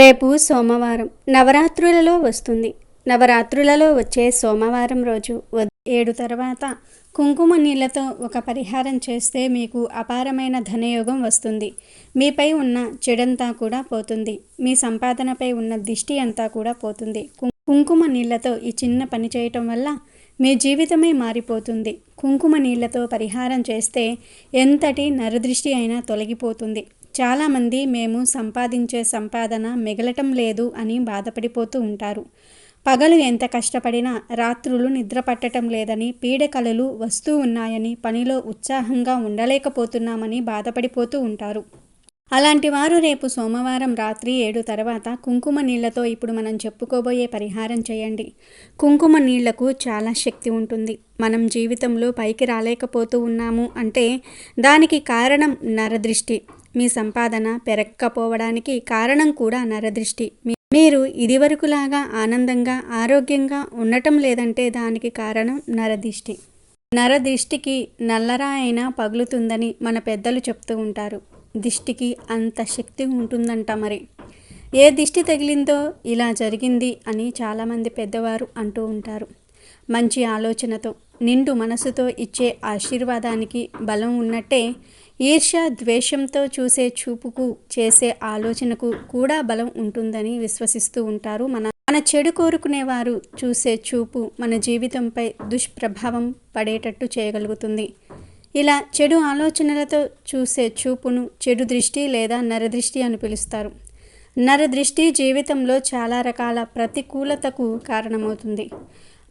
రేపు సోమవారం నవరాత్రులలో వస్తుంది. నవరాత్రులలో వచ్చే సోమవారం రోజు ఏడు తర్వాత కుంకుమ నీళ్ళతో ఒక పరిహారం చేస్తే మీకు అపారమైన ధనయోగం వస్తుంది. మీపై ఉన్న చెడంతా కూడా పోతుంది. మీ సంపాదనపై ఉన్న దిష్టి అంతా కూడా పోతుంది. కుంకుమ నీళ్ళతో ఈ చిన్న పని చేయటం వల్ల మీ జీవితమే మారిపోతుంది. కుంకుమ నీళ్ళతో పరిహారం చేస్తే ఎంతటి నరదృష్టి అయినా తొలగిపోతుంది. చాలామంది మేము సంపాదించే సంపాదన మిగలటం లేదు అని బాధపడిపోతూ ఉంటారు. పగలు ఎంత కష్టపడినా రాత్రులు నిద్ర పట్టడం లేదని పీడకలలు వస్తూ ఉన్నాయని పనిలో ఉత్సాహంగా ఉండలేకపోతున్నామని బాధపడిపోతూ ఉంటారు. అలాంటి వారు రేపు సోమవారం రాత్రి ఏడు తర్వాత కుంకుమ నీళ్ళతో ఇప్పుడు మనం చెప్పుకోబోయే పరిహారం చేయండి. కుంకుమ నీళ్ళకు చాలా శక్తి ఉంటుంది. మనం జీవితంలో పైకి రాలేకపోతూ ఉన్నాము అంటే దానికి కారణం నరదృష్టి. మీ సంపాదన పెరగకపోవడానికి కారణం కూడా నరదృష్టి. మీరు ఇదివరకులాగా ఆనందంగా ఆరోగ్యంగా ఉండటం లేదంటే దానికి కారణం నరదిష్టి. నరదిష్టికి నల్లరా అయినా పగులుతుందని మన పెద్దలు చెప్తూ ఉంటారు. దిష్టికి అంత శక్తి ఉంటుందంట మరి. ఏ దిష్టి తగిలిందో ఇలా జరిగింది అని చాలామంది పెద్దవారు అంటూ ఉంటారు. మంచి ఆలోచనతో నిండు మనసుతో ఇచ్చే ఆశీర్వాదానికి బలం ఉన్నట్టే ఈర్ష్య ద్వేషంతో చూసే చూపుకు చేసే ఆలోచనకు కూడా బలం ఉంటుందని విశ్వసిస్తూ ఉంటారు మన మన చెడు కోరుకునేవారు చూసే చూపు మన జీవితంపై దుష్ప్రభావం పడేటట్టు చేయగలుగుతుంది. ఇలా చెడు ఆలోచనలతో చూసే చూపును చెడు దృష్టి లేదా నరదృష్టి అని పిలుస్తారు. నరదృష్టి జీవితంలో చాలా రకాల ప్రతికూలతకు కారణమవుతుంది.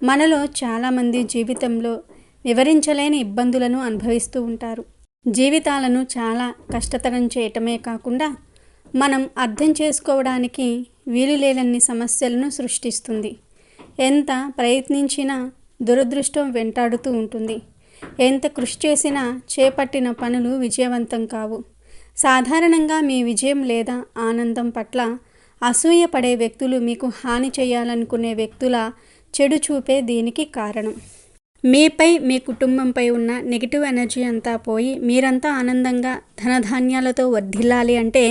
మనలో చాలామంది జీవితంలో వివరించలేని ఇబ్బందులను అనుభవిస్తూ ఉంటారు. జీవితాలను చాలా కష్టతరం చేయటమే కాకుండా మనం అర్థం చేసుకోవడానికి వీలు లేనన్ని సమస్యలను సృష్టిస్తుంది. ఎంత ప్రయత్నించినా దురదృష్టం వెంటాడుతూ ఉంటుంది. ఎంత కృషి చేసినా చేపట్టిన పనులు విజయవంతం కావు. సాధారణంగా మీ విజయం లేదా ఆనందం పట్ల అసూయపడే వ్యక్తులు మీకు హాని చేయాలనుకునే వ్యక్తుల చెడు చూపే దీనికి కారణం. మీపై మీ కుటుంబంపై ఉన్న నెగిటివ్ ఎనర్జీ అంతా పోయి మీరంతా ఆనందంగా ధనధాన్యాలతో వర్ధిల్లాలి అంటే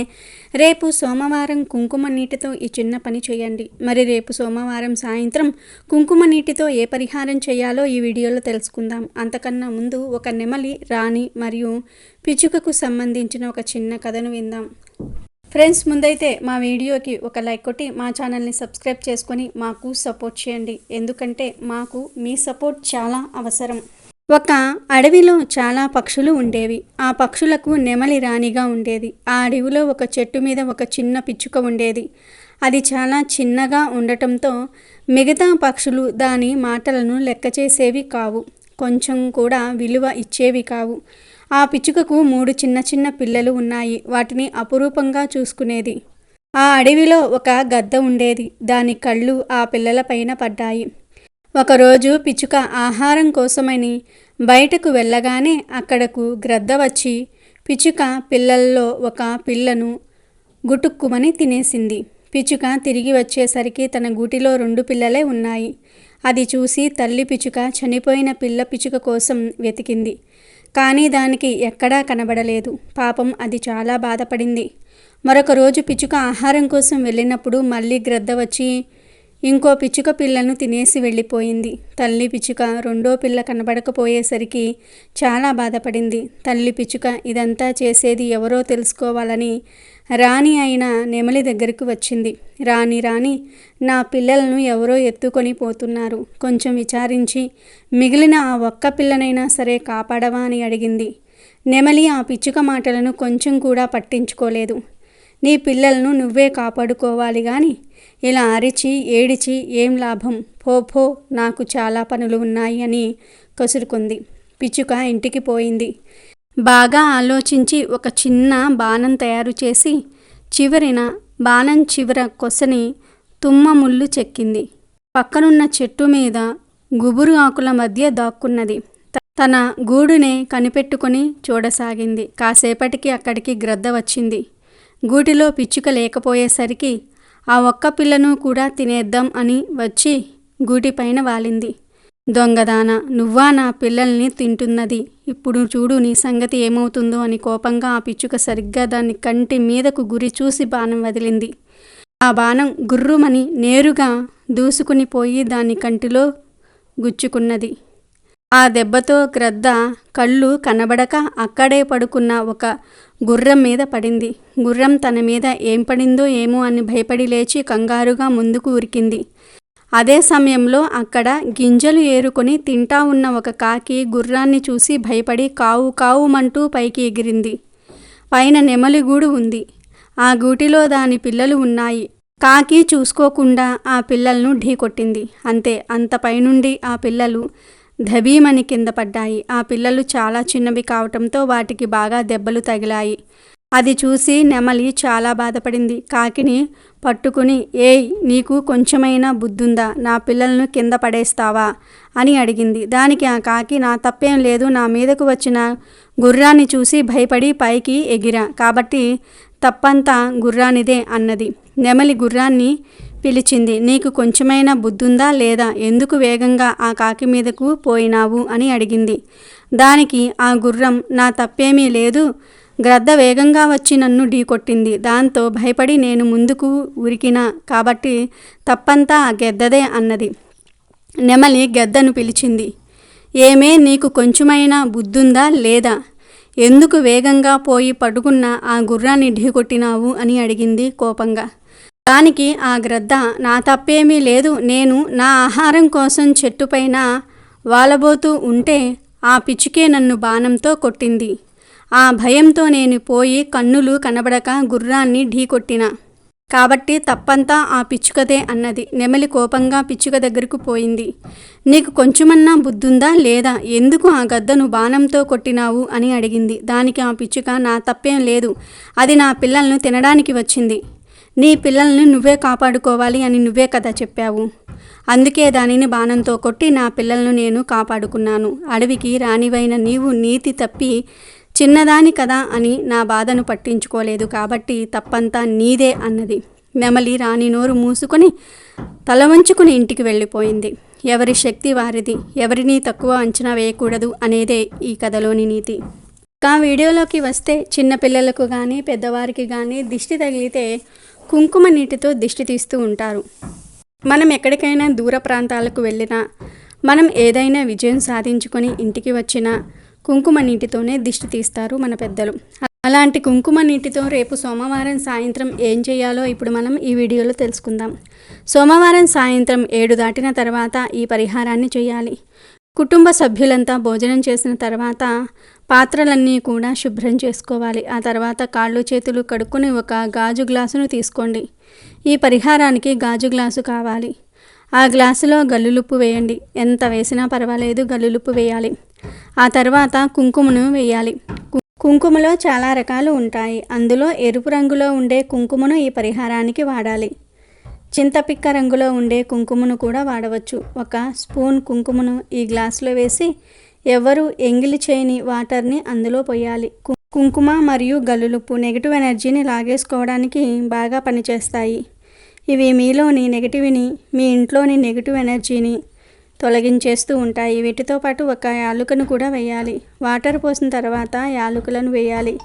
రేపు సోమవారం కుంకుమ నీటితో ఈ చిన్న పని చేయండి. మరి రేపు సోమవారం సాయంత్రం కుంకుమ నీటితో ఏ పరిహారం చేయాలో ఈ వీడియోలో తెలుసుకుందాం. అంతకన్నా ముందు ఒక నెమలి రాణి మరియు పిచ్చుకకు సంబంధించిన ఒక చిన్న కథను విందాం. ఫ్రెండ్స్ ముందైతే మా వీడియోకి ఒక లైక్ కొట్టి మా ఛానల్ని సబ్స్క్రైబ్ చేసుకొని మాకు సపోర్ట్ చేయండి. ఎందుకంటే మాకు మీ సపోర్ట్ చాలా అవసరం. ఒక అడవిలో చాలా పక్షులు ఉండేవి. ఆ పక్షులకు నెమలి రాణిగా ఉండేది. ఆ అడవిలో ఒక చెట్టు మీద ఒక చిన్న పిచ్చుక ఉండేది. అది చాలా చిన్నగా ఉండటంతో మిగతా పక్షులు దాని మాటలను లెక్క చేసేవి కావు. కొంచెం కూడా విలువ ఇచ్చేవి కావు. ఆ పిచ్చుకకు మూడు చిన్న చిన్న పిల్లలు ఉన్నాయి. వాటిని అపురూపంగా చూసుకునేది. ఆ అడవిలో ఒక గద్ద ఉండేది. దాని కళ్ళు ఆ పిల్లలపైన పడ్డాయి. ఒకరోజు పిచ్చుక ఆహారం కోసమని బయటకు వెళ్ళగానే అక్కడకు గ్రద్ద వచ్చి పిచ్చుక పిల్లల్లో ఒక పిల్లను గుటుక్కుమని తినేసింది. పిచ్చుక తిరిగి వచ్చేసరికి తన గూటిలో రెండు పిల్లలే ఉన్నాయి. అది చూసి తల్లి పిచ్చుక చనిపోయిన పిల్ల పిచ్చుక కోసం వెతికింది. కానీ దానికి ఎక్కడా కనబడలేదు. పాపం అది చాలా బాధపడింది. మరొక రోజు పిచ్చుక ఆహారం కోసం వెళ్ళినప్పుడు మళ్ళీ గ్రద్ద వచ్చి ఇంకో పిచ్చుక పిల్లను తినేసి వెళ్ళిపోయింది. తల్లి పిచ్చుక రెండో పిల్ల కనబడకపోయేసరికి చాలా బాధపడింది. తల్లి పిచ్చుక ఇదంతా చేసేది ఎవరో తెలుసుకోవాలని రాణి అయిన నెమలి దగ్గరకు వచ్చింది. రాణి రాణి నా పిల్లలను ఎవరో ఎత్తుకొని పోతున్నారు. కొంచెం విచారించి మిగిలిన ఆ ఒక్క పిల్లనైనా సరే కాపాడవా అని అడిగింది. నెమలి ఆ పిచ్చుక మాటలను కొంచెం కూడా పట్టించుకోలేదు. నీ పిల్లలను నువ్వే కాపాడుకోవాలి కానీ ఇలా అరిచి ఏడిచి ఏం లాభం? పో పో నాకు చాలా పనులు ఉన్నాయి అని కసురుకుంది. పిచ్చుక ఇంటికి పోయింది. బాగా ఆలోచించి ఒక చిన్న బాణం తయారు చేసి చివరిన బాణం చివర కొసని తుమ్మ ముళ్ళు చెక్కింది. పక్కనున్న చెట్టు మీద గుబురు ఆకుల మధ్య దాక్కున్నది. తన గూడునే కనిపెట్టుకొని చూడసాగింది. కాసేపటికి అక్కడికి గ్రద్ద వచ్చింది. గూటిలో పిచ్చుక లేకపోయేసరికి ఆ ఒక్క పిల్లను కూడా తినేద్దాం అని వచ్చి గూటిపైన వాలింది. దొంగదాన నువ్వా నా పిల్లల్ని తింటున్నది? ఇప్పుడు చూడు నీ సంగతి ఏమవుతుందో అని కోపంగా ఆ పిచ్చుక సరిగ్గా దాని కంటి మీదకు గురి చూసి బాణం వదిలింది. ఆ బాణం గుర్రుమని నేరుగా దూసుకుని పోయి దాని కంటిలో గుచ్చుకున్నది. ఆ దెబ్బతో గ్రద్ద కళ్ళు కనబడక అక్కడే పడుకున్న ఒక గుర్రం మీద పడింది. గుర్రం తన మీద ఏం పడిందో ఏమో అని భయపడి లేచి కంగారుగా ముందుకు ఉరికింది. అదే సమయంలో అక్కడ గింజలు ఏరుకొని తింటా ఉన్న ఒక కాకి గుర్రాన్ని చూసి భయపడి కావు కావుమంటూ పైకి ఎగిరింది. పైన నెమలి గూడు ఉంది. ఆ గూటిలో దాని పిల్లలు ఉన్నాయి. కాకి చూసుకోకుండా ఆ పిల్లలను ఢీకొట్టింది అంతే అంత పైనుండి ఆ పిల్లలు ధబీమని కింద పడ్డాయి. ఆ పిల్లలు చాలా చిన్నవి కావటంతో వాటికి బాగా దెబ్బలు తగిలాయి. అది చూసి నెమలి చాలా బాధపడింది. కాకిని పట్టుకుని ఏయ్ నీకు కొంచెమైనా బుద్ధుందా? నా పిల్లలను కింద పడేస్తావా? అని అడిగింది. దానికి ఆ కాకి నా తప్పేం లేదు. నా మీదకు వచ్చిన గుర్రాన్ని చూసి భయపడి పైకి ఎగిరా. కాబట్టి తప్పంతా గుర్రానిదే అన్నది. నెమలి గుర్రాన్ని పిలిచింది. నీకు కొంచెమైనా బుద్ధుందా లేదా? ఎందుకు వేగంగా ఆ కాకి మీదకు పోయినావు? అని అడిగింది. దానికి ఆ గుర్రం నా తప్పేమీ లేదు. గ్రద్ద వేగంగా వచ్చి నన్ను ఢీకొట్టింది దాంతో భయపడి నేను ముందుకు ఉరికిన కాబట్టి తప్పంతా ఆ గెద్దదే అన్నది. నెమలి గెద్దను పిలిచింది. ఏమే నీకు కొంచెమైనా బుద్ధుందా లేదా? ఎందుకు వేగంగా పోయి పడుకున్న ఆ గుర్రాన్ని ఢీకొట్టినావు అని అడిగింది కోపంగా. దానికి ఆ గ్రద్ద నా తప్పేమీ లేదు నేను నా ఆహారం కోసం చెట్టుపైన వాలబోతూ ఉంటే ఆ పిచ్చుకే నన్ను బాణంతో కొట్టింది. ఆ భయంతో నేను పోయి కన్నులు కనబడక గుర్రాన్ని ఢీకొట్టిన కాబట్టి తప్పంతా ఆ పిచ్చుకదే అన్నది. నెమలి కోపంగా పిచ్చుక దగ్గరకు పోయింది. నీకు కొంచెమన్నా బుద్ధుందా లేదా? ఎందుకు ఆ గద్దను బాణంతో కొట్టినావు? అని అడిగింది. దానికి ఆ పిచ్చుక నా తప్పేం లేదు. అది నా పిల్లలను తినడానికి వచ్చింది. నీ పిల్లల్ని నువ్వే కాపాడుకోవాలి అని నువ్వే కదా చెప్పావు. అందుకే దానిని బాణంతో కొట్టి నా పిల్లలను నేను కాపాడుకున్నాను. అడవికి రానివైన నీవు నీతి తప్పి చిన్నదాని కదా అని నా బాధను పట్టించుకోలేదు కాబట్టి తప్పంతా నీదే అన్నది. నెమలి రాణి నోరు మూసుకొని తల వంచుకుని ఇంటికి వెళ్ళిపోయింది. ఎవరి శక్తి వారిది ఎవరిని తక్కువ అంచనా వేయకూడదు అనేదే ఈ కథలోని నీతి. కా వీడియోలోకి వస్తే చిన్నపిల్లలకు కానీ పెద్దవారికి కానీ దిష్టి తగిలితే కుంకుమ నీటితో దిష్టి తీస్తూ ఉంటారు. మనం ఎక్కడికైనా దూర ప్రాంతాలకు వెళ్ళినా మనం ఏదైనా విజయం సాధించుకొని ఇంటికి వచ్చినా కుంకుమ నీటితోనే దిష్టి తీస్తారు మన పెద్దలు. అలాంటి కుంకుమ నీటితో రేపు సోమవారం సాయంత్రం ఏం చేయాలో ఇప్పుడు మనం ఈ వీడియోలో తెలుసుకుందాం. సోమవారం సాయంత్రం ఏడు దాటిన తర్వాత ఈ పరిహారాన్ని చేయాలి. కుటుంబ సభ్యులంతా భోజనం చేసిన తర్వాత పాత్రలన్నీ కూడా శుభ్రం చేసుకోవాలి. ఆ తర్వాత కాళ్ళు చేతులు కడుక్కుని ఒక గాజు గ్లాసును తీసుకోండి. ఈ పరిహారానికి గాజు గ్లాసు కావాలి. ఆ గ్లాసులో గల్లులుప్పు వేయండి. ఎంత వేసినా పర్వాలేదు గల్లులుప్పు వేయాలి. ఆ తర్వాత కుంకుమను వేయాలి. కు- కుంకుమలో చాలా రకాలు ఉంటాయి. అందులో ఎరుపు రంగులో ఉండే కుంకుమను ఈ పరిహారానికి వాడాలి. చింతపిక్క రంగులో ఉండే కుంకుమను కూడా వాడవచ్చు. ఒక స్పూన్ కుంకుమను ఈ గ్లాసులో వేసి ఎవరు ఎంగిలి చేయని వాటర్ని అందులో పోయాలి. కు- కుంకుమ మరియు గల్లులుప్పు నెగిటివ్ ఎనర్జీని లాగేసుకోవడానికి బాగా పనిచేస్తాయి. ఇవి మీలోని నెగిటివ్ని మీ ఇంట్లోని నెగిటివ్ ఎనర్జీని తొలగించేస్తూ ఉంటాయి. వీటితో పాటు ఒక యాలుకను కూడా వేయాలి. వాటర్ పోసిన తర్వాత యాలుకలను వేయాలి.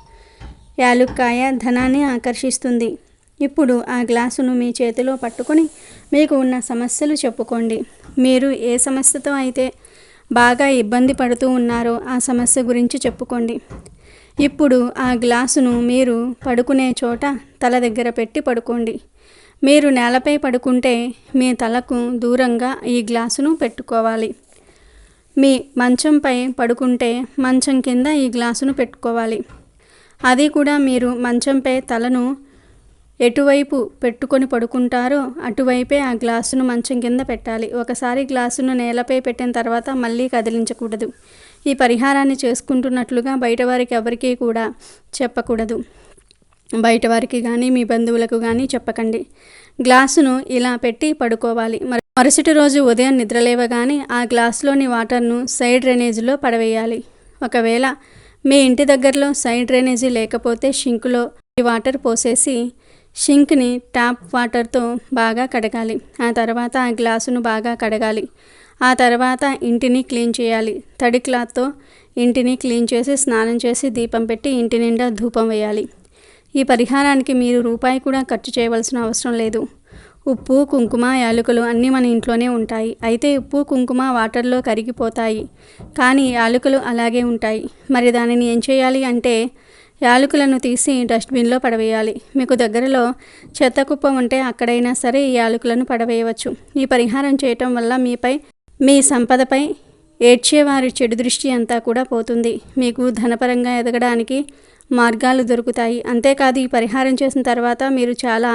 యాలుక్కాయ ధనాన్ని ఆకర్షిస్తుంది. ఇప్పుడు ఆ గ్లాసును మీ చేతిలో పట్టుకొని మీకు ఉన్న సమస్యలు చెప్పుకోండి. మీరు ఏ సమస్యతో అయితే బాగా ఇబ్బంది పడుతూ ఉన్నారో ఆ సమస్య గురించి చెప్పుకోండి. ఇప్పుడు ఆ గ్లాసును మీరు పడుకునే చోట తల దగ్గర పెట్టి పడుకోండి. మీరు నేలపై పడుకుంటే మీ తలకు దూరంగా ఈ గ్లాసును పెట్టుకోవాలి. మీ మంచంపై పడుకుంటే మంచం కింద ఈ గ్లాసును పెట్టుకోవాలి. అది కూడా మీరు మంచంపై తలను ఎటువైపు పెట్టుకొని పడుకుంటారో అటువైపే ఆ గ్లాసును మంచం కింద పెట్టాలి. ఒకసారి గ్లాసును నేలపై పెట్టిన తర్వాత మళ్ళీ కదిలించకూడదు. ఈ పరిహారాన్ని చేసుకుంటున్నట్లుగా బయట వారికి ఎవరికీ కూడా చెప్పకూడదు. బయట వారికి కానీ మీ బంధువులకు కానీ చెప్పకండి. గ్లాసును ఇలా పెట్టి పడుకోవాలి. మరి మరుసటి రోజు ఉదయం నిద్రలేవగానే ఆ గ్లాసులోని వాటర్ను సైడ్ డ్రైనేజీలో పడవేయాలి. ఒకవేళ మీ ఇంటి దగ్గరలో సైడ్ డ్రైనేజీ లేకపోతే షింకులో ఈ వాటర్ పోసేసి షింక్ని ట్యాప్ వాటర్తో బాగా కడగాలి. ఆ తర్వాత ఆ గ్లాసును బాగా కడగాలి. ఆ తర్వాత ఇంటిని క్లీన్ చేయాలి. తడి క్లాత్తో ఇంటిని క్లీన్ చేసి స్నానం చేసి దీపం పెట్టి ఇంటి నిండా ధూపం వేయాలి. ఈ పరిహారానికి మీరు రూపాయి కూడా ఖర్చు చేయవలసిన అవసరం లేదు. ఉప్పు కుంకుమ యాలకులు అన్నీ మన ఇంట్లోనే ఉంటాయి. అయితే ఉప్పు కుంకుమ వాటర్లో కరిగిపోతాయి. కానీ యాలకులు అలాగే ఉంటాయి. మరి దానిని ఏం చేయాలి అంటే యాలకులను తీసి డస్ట్బిన్లో పడవేయాలి. మీకు దగ్గరలో చెత్త కుప్ప ఉంటే అక్కడైనా సరే ఈ యాలకులను పడవేయవచ్చు. ఈ పరిహారం చేయటం వల్ల మీపై మీ సంపదపై ఏడ్చేవారి చెడు దృష్టి అంతా కూడా పోతుంది. మీకు ధనపరంగా ఎదగడానికి మార్గాలు దొరుకుతాయి. అంతేకాదు ఈ పరిహారం చేసిన తర్వాత మీరు చాలా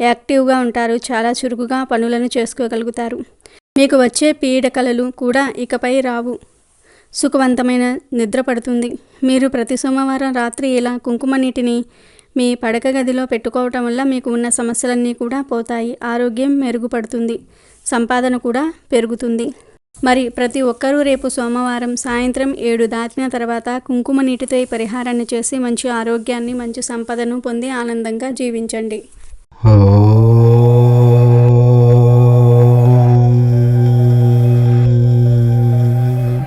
యాక్టివ్గా ఉంటారు చాలా చురుకుగా పనులను చేసుకోగలుగుతారు. మీకు వచ్చే పీడకలలు కూడా ఇకపై రావు. సుఖవంతమైన నిద్ర పడుతుంది. మీరు ప్రతి సోమవారం రాత్రి ఇలా కుంకుమ నీటిని మీ పడక గదిలో పెట్టుకోవటం వల్ల మీకు ఉన్న సమస్యలన్నీ కూడా పోతాయి. ఆరోగ్యం మెరుగుపడుతుంది. సంపాదన కూడా పెరుగుతుంది. మరి ప్రతి ఒక్కరూ రేపు సోమవారం సాయంత్రం ఏడు దాటిన తర్వాత కుంకుమ నీటితో ఈ పరిహారాన్ని చేసి మంచి ఆరోగ్యాన్ని మంచి సంపదను పొంది ఆనందంగా జీవించండి.